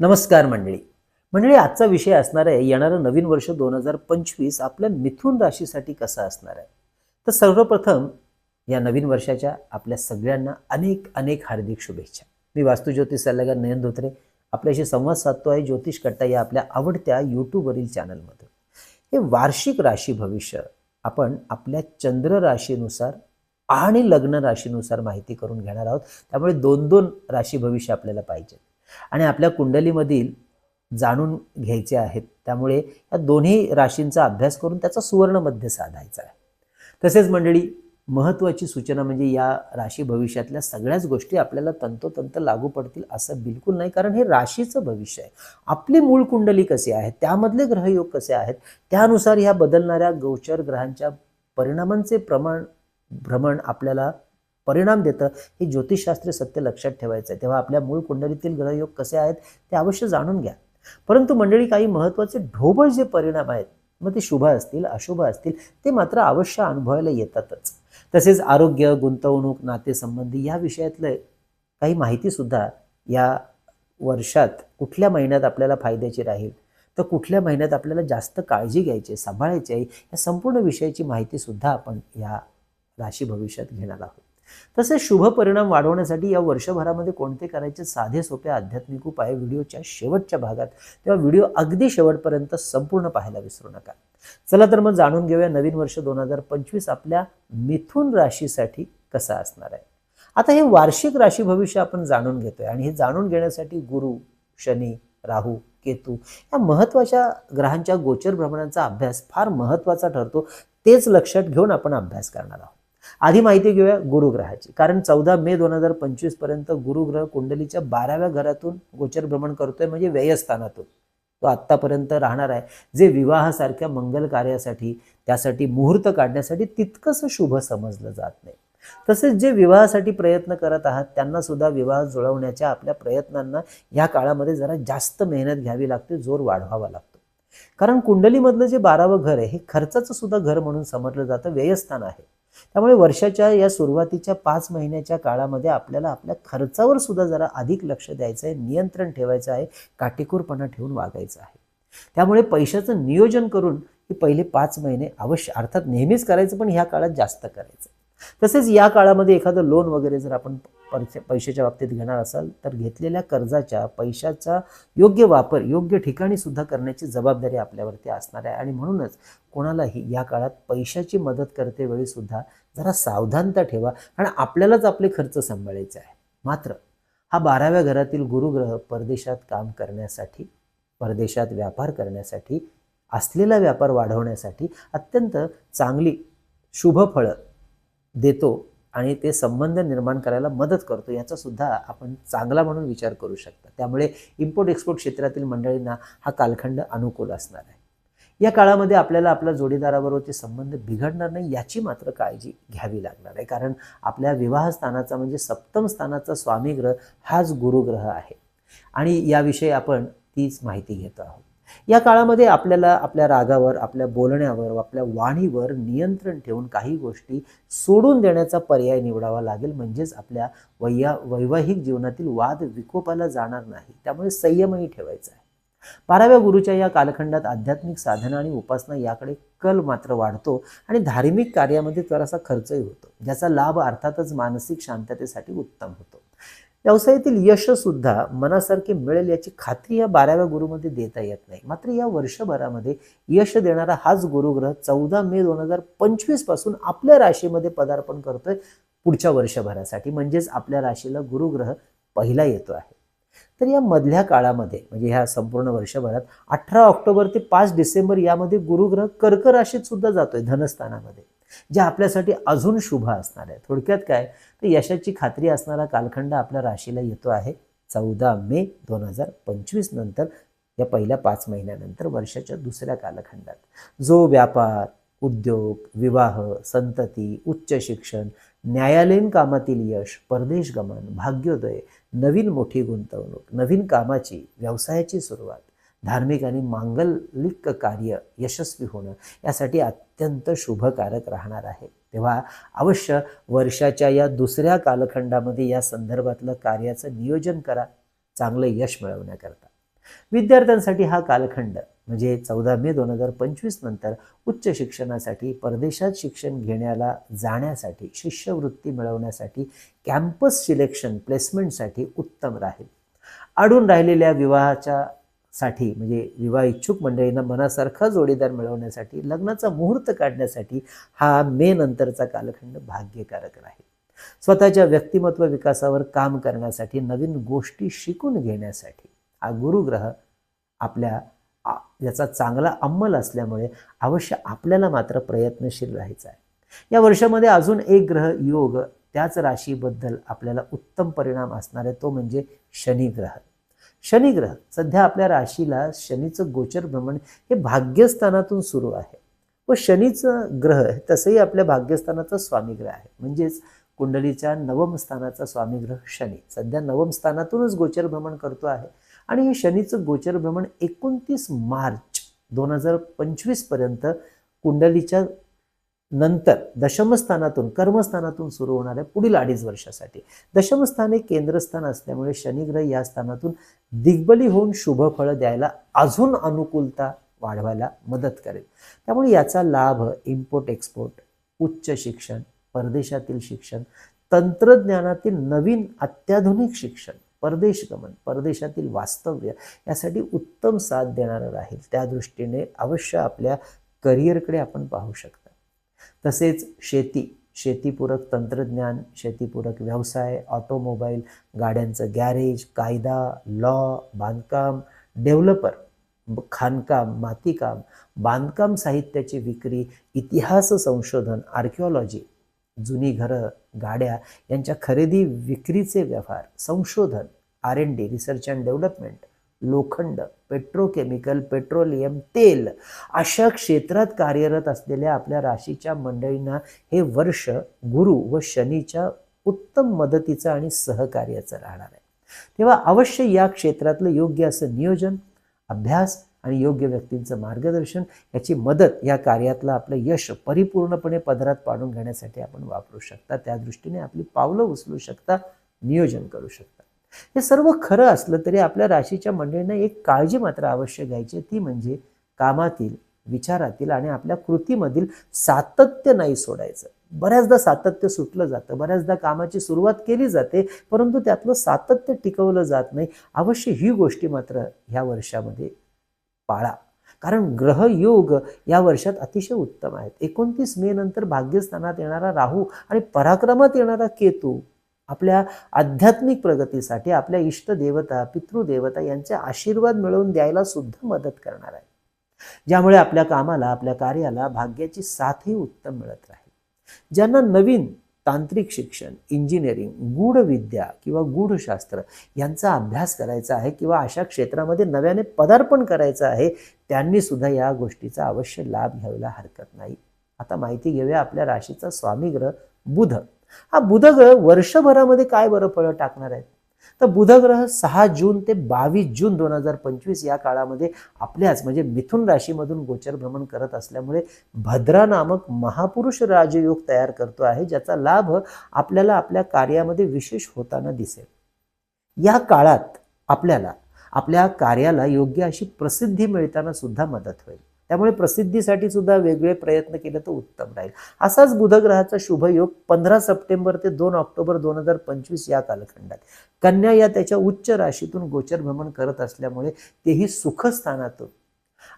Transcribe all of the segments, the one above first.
नमस्कार मंडळी. मंडळी आजचा विषय असणार आहे येणारं नवीन वर्ष दोन हजार पंचवीस आपल्या मिथुन राशीसाठी कसं असणार आहे? तर सर्वप्रथम या नवीन वर्षाच्या आपल्या सगळ्यांना अनेक अनेक हार्दिक शुभेच्छा. मी वास्तुज्योतिष सल्लागार नयन धोत्रे. आपल्याशी संवाद साधतो आहे ज्योतिष कट्टा या आपल्या आवडत्या यूट्यूबवरील चॅनलमध्ये हे वार्षिक राशी भविष्य आपण आपल्या चंद्र राशीनुसार आणि लग्न राशीनुसार माहिती करून घेणार आहोत. त्यामुळे दोन दोन राशी भविष्य आपल्याला पाहिजे. आणि आपल्या कुंडलीमधील जाणून घ्यायचे आहेत. त्यामुळे या दोन्ही राशींचा अभ्यास करून त्याचा सुवर्णमध्ये साधायचा आहे. तसेच मंडळी महत्त्वाची सूचना म्हणजे या राशी भविष्यातल्या सगळ्याच गोष्टी आपल्याला तंतोतंत लागू पडतील असं बिलकुल नाही. कारण हे राशीचं भविष्य आहे. आपली मूळ कुंडली कसे आहे? त्यामधले ग्रहयोग कसे आहेत? त्यानुसार ह्या बदलणाऱ्या गोचर ग्रहांच्या परिणामांचे प्रमाण भ्रमण आपल्याला परिणाम देतं हे ज्योतिषशास्त्रीय सत्य लक्षात ठेवायचं आहे. तेव्हा आपल्या मूळ कुंडलीतील ग्रहयोग कसे आहेत ते अवश्य जाणून घ्या. परंतु मंडळी काही महत्त्वाचे ढोबळ जे परिणाम आहेत मग ते शुभ असतील अशुभ असतील ते मात्र अवश्य अनुभवायला येतातच. तसेच आरोग्य गुंतवणूक नातेसंबंधी या विषयातलं काही माहितीसुद्धा या वर्षात कुठल्या महिन्यात आपल्याला फायद्याची राहील तर कुठल्या महिन्यात आपल्याला जास्त काळजी घ्यायची आहे सांभाळायची आहे या संपूर्ण विषयाची माहितीसुद्धा आपण या राशी भविष्यात घेणार आहोत. तसेच शुभ परिणाम वाढवण्यासाठी या वर्षभरामध्ये कोणते करायचे साधे सोपे आध्यात्मिक उपाय व्हिडिओच्या शेवटच्या भागात तेव्हा व्हिडिओ अगदी शेवटपर्यंत संपूर्ण पाहायला विसरू नका. चला तर मग जाणून घेऊया नवीन वर्ष दोन हजार पंचवीस आपल्या मिथुन राशीसाठी कसा असणार आहे. आता हे वार्षिक राशी भविष्य आपण जाणून घेतोय आणि हे जाणून घेण्यासाठी गुरु शनी राहू केतू या महत्त्वाच्या ग्रहांच्या गोचर भ्रमणांचा अभ्यास फार महत्त्वाचा ठरतो तेच लक्षात घेऊन आपण अभ्यास करणार आहोत. आधी माहिती घेऊया गुरुग्रहाची. कारण चौदा मे दोन हजार पंचवीसपर्यंत गुरुग्रह कुंडलीच्या बाराव्या घरातून गोचर भ्रमण करतोय म्हणजे व्ययस्थानातून. तो आत्तापर्यंत राहणार आहे. जे विवाहासारख्या मंगल कार्यासाठी त्यासाठी मुहूर्त काढण्यासाठी तितकंसं शुभ समजलं जात नाही. तसेच जे विवाहासाठी प्रयत्न करत आहात त्यांना सुद्धा विवाह जुळवण्याच्या आपल्या प्रयत्नांना ह्या काळामध्ये जरा जास्त मेहनत घ्यावी लागते जोर वाढवावा लागतो. कारण कुंडलीमधलं जे बारावं घर आहे हे खर्चाचं सुद्धा घर म्हणून समजलं जातं व्ययस्थान आहे. त्यामुळे वर्षाच्या या सुरुवातीच्या पाच महिन्याच्या काळामध्ये आपल्याला आपल्या खर्चावर सुद्धा जरा अधिक लक्ष द्यायचं आहे नियंत्रण ठेवायचं आहे काटेकोरपणा ठेवून वागायचं आहे. त्यामुळे पैशाचं नियोजन करून हे पहिले पाच महिने अवश्य अर्थात नेहमीच करायचं पण ह्या काळात जास्त करायचं. तसेच या काळामध्ये एखादं लोन वगैरे जर आपण पैसे पैशाच्या बाबतीत घेणार असाल तर घेतलेल्या कर्जाच्या पैशाचा योग्य वापर योग्य ठिकाणी सुद्धा करण्याची जबाबदारी आपल्यावरती असणार आहे. आणि म्हणूनच कोणालाही या काळात पैशाची मदत करते वेळी सुद्धा जरा सावधानता ठेवा. आणि आपल्यालाच आपले खर्च सांभाळायचे आहे. मात्र हा बाराव्या घरातील गुरुग्रह परदेशात काम करण्यासाठी परदेशात व्यापार करण्यासाठी असलेला व्यापार वाढवण्यासाठी अत्यंत चांगली शुभ फळं देतो. आणि ते संबंध निर्माण करायला मदत करतो याचासुद्धा आपण चांगला म्हणून विचार करू शकता. त्यामुळे इम्पोर्ट एक्सपोर्ट क्षेत्रातील मंडळींना हा कालखंड अनुकूल असणार आहे. या काळामध्ये आपल्याला आपल्या जोडीदाराबरोबरचे संबंध बिघडणार नाही याची मात्र काळजी घ्यावी लागणार आहे. कारण आपल्या विवाहस्थानाचा म्हणजे सप्तम स्थानाचा स्वामी ग्रह हाच गुरुग्रह आहे. आणि याविषयी आपण तीच माहिती घेतो आहोत. या काळामध्ये आपल्याला आपल्या रागावर आपल्या बोलण्यावर आपल्या वाणीवर नियंत्रण ठेवून काही गोष्टी सोडून देण्याचा पर्याय निवडावा लागेल. म्हणजेच आपल्या वैया वैवाहिक जीवनातील वाद विकोपाला जाणार नाही. त्यामुळे संयमही ठेवायचा आहे. बाराव्या गुरुच्या या कालखंडात आध्यात्मिक साधना आणि उपासना याकडे कल मात्र वाढतो आणि धार्मिक कार्यामध्ये जरासा खर्चही होतो ज्याचा लाभ अर्थातच मानसिक शांततेसाठी उत्तम होतो. व्यवसायातील यशसुद्धा मनासारखे मिळेल याची खात्री या बाराव्या गुरुमध्ये देता येत नाही. मात्र या वर्षभरामध्ये यश देणारा हाच गुरुग्रह चौदा मे दोन हजार पंचवीसपासून आपल्या राशीमध्ये पदार्पण करतोय पुढच्या वर्षभरासाठी. म्हणजेच आपल्या राशीला गुरुग्रह पहिला येतो आहे. तर या मधल्या काळामध्ये म्हणजे ह्या संपूर्ण वर्षभरात अठरा ऑक्टोबर ते पाच डिसेंबर यामध्ये गुरुग्रह कर्क राशीत सुद्धा जातोय धनस्थानामध्ये. जे आपल्यासाठी अजून शुभ असणार आहे थोडक्यात काय? तर यशाची खात्री असणारा कालखंड आपल्या राशीला येतो आहे. चौदा मे दोन हजार पंचवीस नंतर या पहिल्या पाच महिन्यानंतर वर्षाच्या दुसऱ्या कालखंडात. जो व्यापार उद्योग विवाह संतती उच्च शिक्षण न्यायालयीन कामातील यश परदेश गमन भाग्योदय नवीन मोठी गुंतवणूक नवीन कामाची व्यवसायाची सुरुवात धार्मिक आणि मांगलिक कार्य यशस्वी होणं यासाठी अत्यंत शुभकारक राहणार आहे. तेव्हा अवश्य वर्षाच्या या दुसऱ्या कालखंडामध्ये या संदर्भातलं कार्याचं नियोजन करा. चांगलं यश मिळवण्याकरता. विद्यार्थ्यांसाठी हा कालखंड म्हणजे चौदा मे दोन हजार पंचवीस नंतर उच्च शिक्षणासाठी परदेशात शिक्षण घेण्याला जाण्यासाठी शिष्यवृत्ती मिळवण्यासाठी कॅम्पस सिलेक्शन प्लेसमेंटसाठी उत्तम राहील. अडून राहिलेल्या विवाहाच्या साठी म्हणजे विवाह इच्छुक मंडळींना मनासारखा जोडीदार मिळवण्यासाठी लग्नाचा मुहूर्त काढण्यासाठी हा मे नंतरचा कालखंड भाग्यकारक राहील. स्वतःच्या व्यक्तिमत्व विकासावर काम करण्यासाठी नवीन गोष्टी शिकून घेण्यासाठी हा गुरुग्रह आपल्या याचा चांगला अंमल असल्यामुळे अवश्य आपल्याला मात्र प्रयत्नशील राहायचा आहे. या वर्षामध्ये अजून एक ग्रह योग त्याच राशीबद्दल आपल्याला उत्तम परिणाम असणार आहे तो म्हणजे शनिग्रह शनिग्रह. सध्या आपल्या राशीला शनीचं गोचर भ्रमण हे भाग्यस्थानातून सुरू आहे. व शनीचं ग्रह तसंही आपल्या भाग्यस्थानाचा स्वामीग्रह आहे. म्हणजेच कुंडलीच्या नवम स्थानाचा स्वामीग्रह शनी. सध्या नवम स्थानातूनच गोचर भ्रमण करतो आहे. आणि हे शनीचं गोचर भ्रमण एकोणतीस मार्च दोन हजार पंचवीसपर्यंत कुंडलीच्या नंतर दशमस्थानातून कर्मस्थानातून सुरू होणार आहे पुढील अडीच वर्षासाठी. दशमस्थान हे केंद्रस्थान असल्यामुळे शनिग्रह या स्थानातून दिग्बली होऊन शुभ फळं द्यायला अजून अनुकूलता वाढवायला मदत करेल. त्यामुळे याचा लाभ इम्पोर्ट एक्सपोर्ट उच्च शिक्षण परदेशातील शिक्षण तंत्रज्ञानातील नवीन अत्याधुनिक शिक्षण परदेश गमन परदेशातील वास्तव्य यासाठी उत्तम साथ देणारं राहील. त्या दृष्टीने अवश्य आपल्या करिअरकडे आपण पाहू शकता. तसेच शेती शेतीपूरक तंत्रज्ञान शेतीपूरक व्यवसाय ऑटोमोबाईल गाड्यांचं गॅरेज कायदा लॉ बांधकाम डेव्हलपर ब- खाणकाम मातीकाम बांधकाम साहित्याची विक्री इतिहास संशोधन आर्किओलॉजी जुनी घरं गाड्या यांच्या खरेदी विक्रीचे व्यवहार संशोधन R N D research and development लोखंड पेट्रोकेमिकल पेट्रोलियम तेल अशा क्षेत्रात कार्यरत असलेल्या आपल्या राशीच्या मंडळींना हे वर्ष गुरु व शनीच्या उत्तम मदतीचं आणि सहकार्याचं राहणार आहे. तेव्हा अवश्य या क्षेत्रातलं योग्य असं नियोजन अभ्यास आणि योग्य व्यक्तींचं मार्गदर्शन याची मदत या कार्यातलं आपलं यश परिपूर्णपणे पदरात पाडून घेण्यासाठी आपण वापरू शकता. त्या दृष्टीने आपली पावलं उचलू शकता नियोजन करू शकता. हे सर्व खरं असलं तरी आपल्या राशीच्या मंडळींना एक काळजी मात्र अवश्य घ्यायची ती म्हणजे कामातील विचारातील आणि आपल्या कृतीमधील सातत्य नाही सोडायचं. बऱ्याचदा सातत्य सुटलं जातं बऱ्याचदा कामाची सुरुवात केली जाते परंतु त्यातलं सातत्य टिकवलं जात नाही. अवश्य ही गोष्टी मात्र ह्या वर्षामध्ये पाळा. कारण ग्रहयोग या वर्षात अतिशय उत्तम आहेत. एकोणतीस मे नंतर भाग्यस्थानात येणारा राहू आणि पराक्रमात येणारा केतू आपल्या आध्यात्मिक प्रगतीसाठी आपल्या इष्टदेवता पितृदेवता यांचे आशीर्वाद मिळवून द्यायला सुद्धा मदत करणार आहे. ज्यामुळे आपल्या कामाला आपल्या कार्याला भाग्याची साथही उत्तम मिळत राहील. ज्यांना नवीन तांत्रिक शिक्षण इंजिनिअरिंग गूढविद्या किंवा गूढशास्त्र यांचा अभ्यास करायचा आहे किंवा अशा क्षेत्रामध्ये नव्याने पदार्पण करायचं आहे त्यांनी सुद्धा या गोष्टीचा अवश्य लाभ घ्यायला हरकत नाही. आता माहिती घेऊया आपल्या राशीचा स्वामी ग्रह बुध. हा बुधग्रह वर्षभरामध्ये काय बरं फळं टाकणार आहेत तर बुधग्रह सहा जून ते बावीस जून दोन हजार पंचवीस या काळामध्ये आपल्याच म्हणजे मिथुन राशीमधून गोचर भ्रमण करत असल्यामुळे भद्रा नामक महापुरुष राजयोग तयार करतो आहे ज्याचा लाभ आपल्याला आपल्या कार्यामध्ये विशेष होताना दिसेल. या काळात आपल्याला आपल्या कार्याला योग्य अशी प्रसिद्धी मिळताना सुद्धा मदत होईल. त्यामुळे प्रसिद्धीसाठी सुद्धा वेगळे प्रयत्न केले तर उत्तम राहील. असाच बुधग्रहाचा शुभयोग पंधरा सप्टेंबर ते दोन ऑक्टोबर दोन हजार पंचवीस या कालखंडात. कन्या या त्याच्या उच्च राशीतून गोचर भ्रमण करत असल्यामुळे तेही सुखस्थानातून.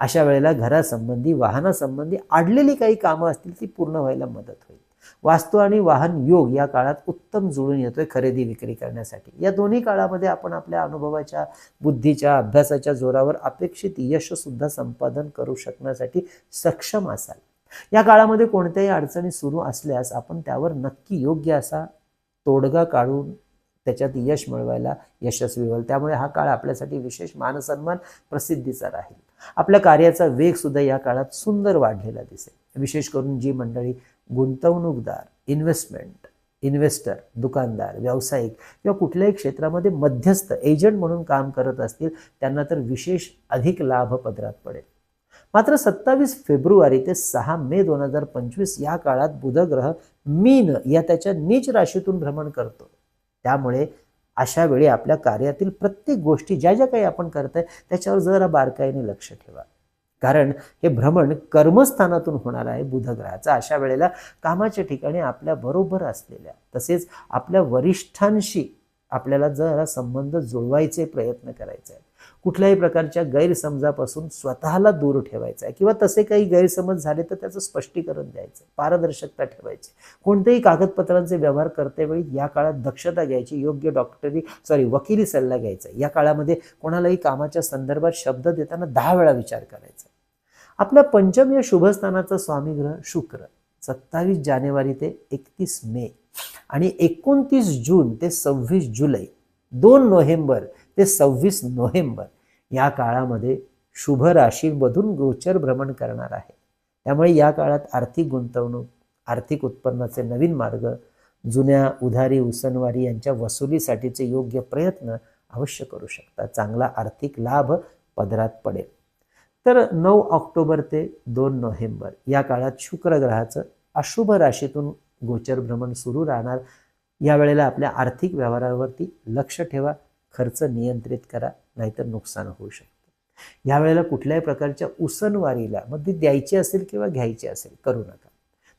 अशा वेळेला घरासंबंधी वाहनासंबंधी आडलेली काही कामं असतील ती पूर्ण व्हायला मदत होईल. वास्तू आणि वाहन योग या काळात उत्तम जुळून येतोय खरेदी विक्री करण्यासाठी. या दोन्ही काळामध्ये आपण आपल्या अनुभवाच्या बुद्धीच्या अभ्यासाच्या जोरावर अपेक्षित यश सुद्धा संपादन करू शकण्यासाठी सक्षम असाल. या काळामध्ये कोणत्याही अडचणी सुरू असल्यास आपण त्यावर नक्की योग्य असा तोडगा काढून त्याच्यात यश मिळवायला यशस्वी होईल त्यामुळे हा काळ आपल्यासाठी विशेष मानसन्मान प्रसिद्धीचा राहील. आपल्या कार्याचा वेग सुद्धा या काळात सुंदर वाढलेला दिसेल. विशेष करून जी मंडळी गुंतवणूकदार इन्व्हेस्टमेंट इन्व्हेस्टर दुकानदार व्यावसायिक किंवा कुठल्याही क्षेत्रामध्ये मध्यस्थ एजंट म्हणून काम करत असतील त्यांना तर विशेष अधिक लाभ पदरात पडेल. मात्र सत्तावीस फेब्रुवारी ते सहा मे दोन हजार पंचवीस या काळात बुधग्रह मीन या त्याच्या नीच राशीतून भ्रमण करतो. त्यामुळे अशा वेळी आपल्या कार्यातील प्रत्येक गोष्टी ज्या ज्या काही आपण करत आहे त्याच्यावर जरा बारकाईने लक्ष ठेवा. कारण हे भ्रमण कर्मस्थानातून होणार आहे बुधग्रहाचं. अशा वेळेला कामाच्या ठिकाणी आपल्या बरोबर असलेल्या तसेच आपल्या वरिष्ठांशी आपल्याला जरा संबंध जुळवायचे प्रयत्न करायचे आहेत. कुठल्याही प्रकारच्या गैरसमजापासून स्वतःला दूर ठेवायचं आहे. किंवा तसे काही गैरसमज झाले तर त्याचं स्पष्टीकरण द्यायचं पारदर्शकता ठेवायची कोणत्याही कागदपत्रांचे व्यवहार करतेवेळी या काळात दक्षता घ्यायची योग्य डॉक्टरी सॉरी वकिली सल्ला घ्यायचा या काळामध्ये कोणालाही कामाच्या संदर्भात शब्द देताना दहा वेळा विचार करायचा आपल्या पंचम या शुभस्थानाचा स्वामीग्रह शुक्र सत्तावीस जानेवारी ते एकतीस मे आणि एकोणतीस जून ते सव्वीस जुलै दोन नोव्हेंबर ते सव्वीस नोव्हेंबर या काळामध्ये शुभ राशीमधून गोचर भ्रमण करणार आहे. त्यामुळे या काळात आर्थिक गुंतवणूक आर्थिक उत्पन्नाचे नवीन मार्ग जुन्या उधारी उसनवारी यांच्या वसुलीसाठीचे योग्य प्रयत्न अवश्य करू शकता. चांगला आर्थिक लाभ पदरात पडेल. तर नऊ ऑक्टोबर ते दोन नोव्हेंबर या काळात शुक्र ग्रहाचं अशुभ राशीतून गोचर भ्रमण सुरू राहणार. यावेळेला आपल्या आर्थिक व्यवहारावरती लक्ष ठेवा खर्च नियंत्रित करा. नाहीतर नुकसान होऊ शकतं. यावेळेला कुठल्याही प्रकारच्या उसनवारीला मग ती द्यायची असेल किंवा घ्यायची असेल करू नका.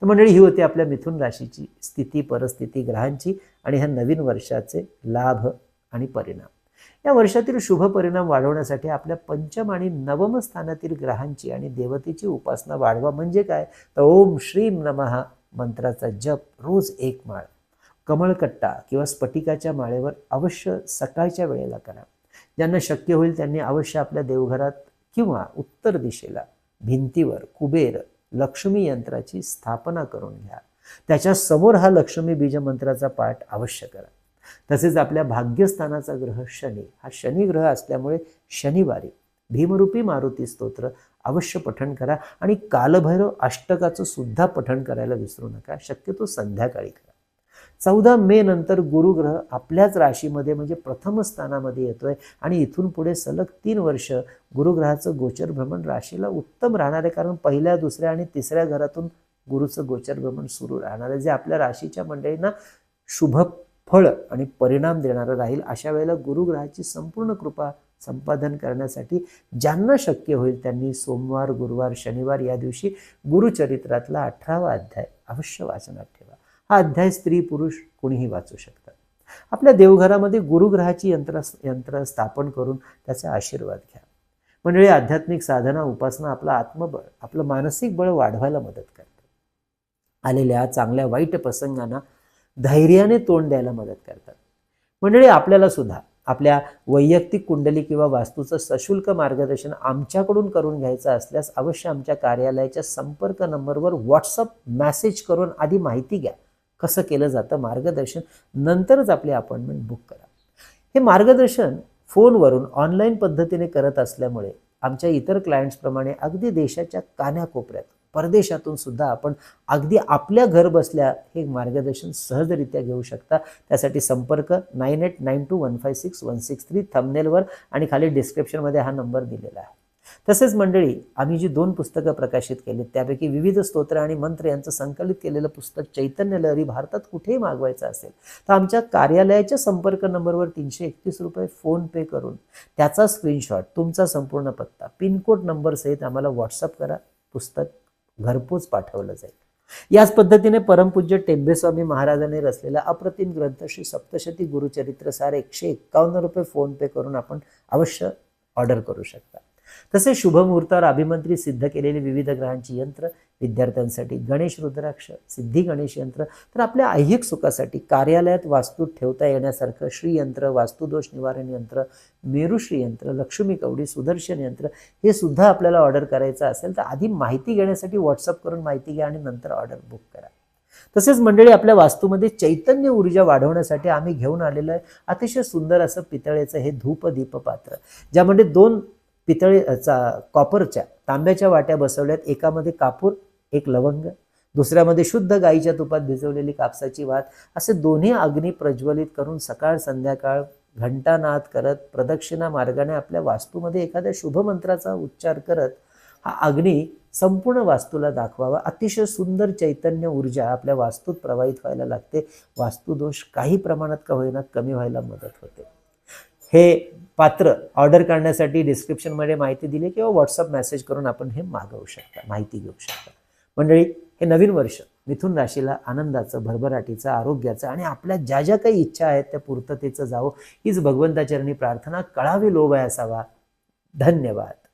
तर मंडळी ही होती आपल्या मिथुन राशीची स्थिती परिस्थिती ग्रहांची आणि ह्या नवीन वर्षाचे लाभ आणि परिणाम. या वर्षातील शुभ परिणाम वाढवण्यासाठी आपल्या पंचम आणि नवम स्थानातील ग्रहांची आणि देवतेची उपासना वाढवा. म्हणजे काय? तर ओम श्रीम नमः मंत्राचा जप रोज एक माळ. कमळकट्टा किंवा स्फटिकाच्या माळेवर अवश्य सकाळच्या वेळेला करा. ज्यांना शक्य होईल त्यांनी अवश्य आपल्या देवघरात किंवा उत्तर दिशेला भिंतीवर कुबेर लक्ष्मी यंत्राची स्थापना करून घ्या. त्याच्यासमोर हा लक्ष्मी बीज मंत्राचा पाठ अवश्य करा. तसेच आपल्या भाग्यस्थानाचा ग्रह शनी हा शनी ग्रह असल्यामुळे शनिवारी भीमरूपी मारुती स्तोत्र अवश्य पठण करा. आणि कालभैरव अष्टकाचं सुद्धा पठण करायला विसरू नका. शक्यतो संध्याकाळी करा. चौदा मे नंतर गुरुग्रह आपल्याच राशीमध्ये म्हणजे प्रथम स्थानामध्ये येतोय. आणि इथून पुढे सलग तीन वर्ष गुरुग्रहाचं गोचर भ्रमण राशीला उत्तम राहणार आहे कारण पहिल्या दुसऱ्या आणि तिसऱ्या घरातून गुरुचं गोचर भ्रमण सुरू राहणार आहे जे आपल्या राशीच्या मंडळींना शुभ फळ आणि परिणाम देणारं राहील. अशा वेळेला गुरुग्रहाची संपूर्ण कृपा संपादन करण्यासाठी ज्यांना शक्य होईल त्यांनी सोमवार गुरुवार शनिवार या दिवशी गुरुचरित्रातला अठरावा अध्याय अवश्य वाचनात हा अध्याय स्त्री पुरुष कोणीही वाचू शकतात. आपल्या देवघरामध्ये गुरुग्रहाची यंत्र यंत्र स्थापन करून त्याचा आशीर्वाद घ्या. मंडळी आध्यात्मिक साधना उपासना आपलं आत्मबळ आपलं मानसिक बळ वाढवायला मदत करतात. आलेल्या चांगल्या वाईट प्रसंगांना धैर्याने तोंड द्यायला मदत करतात. मंडळी आपल्याला सुद्धा आपल्या वैयक्तिक कुंडली किंवा वास्तूचं सशुल्क मार्गदर्शन आमच्याकडून करून घ्यायचं असल्यास अवश्य आमच्या कार्यालयाच्या संपर्क नंबरवर व्हॉट्सअप मेसेज करून आधी माहिती घ्या. कसं केलं जातं मार्गदर्शन नंतरच आपली अपॉइंटमेंट बुक करा. हे मार्गदर्शन फोनवरून ऑनलाईन पद्धतीने करत असल्यामुळे आमच्या इतर क्लायंट्सप्रमाणे अगदी देशाच्या कान्याकोपऱ्यात परदेशातून सुद्धा आपण अगदी आपल्या घर बसल्या हे मार्गदर्शन सहजरित्या घेऊ शकता. त्यासाठी संपर्क nine eight nine two one five six one six three थमनेलवर आणि खाली डिस्क्रिप्शनमध्ये हा नंबर दिलेला आहे. तसेच मंडळी आम्ही जी दोन पुस्तकं प्रकाशित केली त्यापैकी विविध स्तोत्र आणि मंत्र यांचं संकलित केलेलं पुस्तक चैतन्य लहरी भारतात कुठेही मागवायचं असेल तर आमच्या कार्यालयाच्या संपर्क नंबरवर तीनशे एकतीस रुपये फोन पे करून त्याचा स्क्रीनशॉट तुमचा संपूर्ण पत्ता पिनकोड नंबरसहित आम्हाला व्हॉट्सअप करा पुस्तक घरपोच पाठवलं जाईल. याच पद्धतीने परमपूज्य टेंबेस्वामी महाराजांनी रचलेला अप्रतिम ग्रंथ श्री सप्तशती गुरुचरित्र सार एकशे एक्कावन्न रुपये फोन पे करून आपण अवश्य ऑर्डर करू शकता. तसे शुभमुहूर्तावर अभिमंत्री सिद्ध केलेले विविध ग्रहांची यंत्र विद्यार्थ्यांसाठी गणेश रुद्राक्ष सिद्धी गणेश यंत्र तर आपल्या ऐहिक सुखासाठी कार्यालयात वास्तू ठेवता येण्यासारखं श्रीयंत्र वास्तुदोष निवारण यंत्र मेरुश्री यंत्र लक्ष्मी कवडी सुदर्शन यंत्र हे सुद्धा आपल्याला ऑर्डर करायचं असेल तर आधी माहिती घेण्यासाठी व्हॉट्सअप करून माहिती घ्या आणि नंतर ऑर्डर बुक करा. तसेच मंडळी आपल्या वास्तूमध्ये चैतन्य ऊर्जा वाढवण्यासाठी आम्ही घेऊन आलेलं आहे. अतिशय सुंदर असं पितळेचं हे धूप दीप पात्र ज्यामध्ये दोन पितळेचा कॉपरच्या तांब्याच्या वाट्या बसवल्यात. एकामध्ये कापूर एक लवंग दुसऱ्यामध्ये शुद्ध गाईच्या तुपात भिजवलेली कापसाची वात. असे दोन्ही अग्नी प्रज्वलित करून सकाळ संध्याकाळ घंटानाद करत प्रदक्षिणा मार्गाने आपल्या वास्तूमध्ये एखाद्या शुभ मंत्राचा उच्चार करत हा अग्नी संपूर्ण वास्तूला दाखवावा. अतिशय सुंदर चैतन्य ऊर्जा आपल्या वास्तूत प्रवाहित व्हायला लागते. वास्तुदोष काही प्रमाणात का होईना कमी व्हायला मदत होते. हे पात्र ऑर्डर करण्यासाठी डिस्क्रिप्शनमध्ये माहिती दिली किंवा व्हॉट्सअप मेसेज करून आपण हे मागवू शकता माहिती घेऊ शकता. मंडळी हे नवीन वर्ष मिथुन राशीला आनंदाचं भरभराटीचं आरोग्याचं आणि आपल्या ज्या ज्या काही इच्छा आहेत त्या पूर्ततेचं जावं हीच भगवंताचरणी प्रार्थना कळावी लोभ असावा धन्यवाद.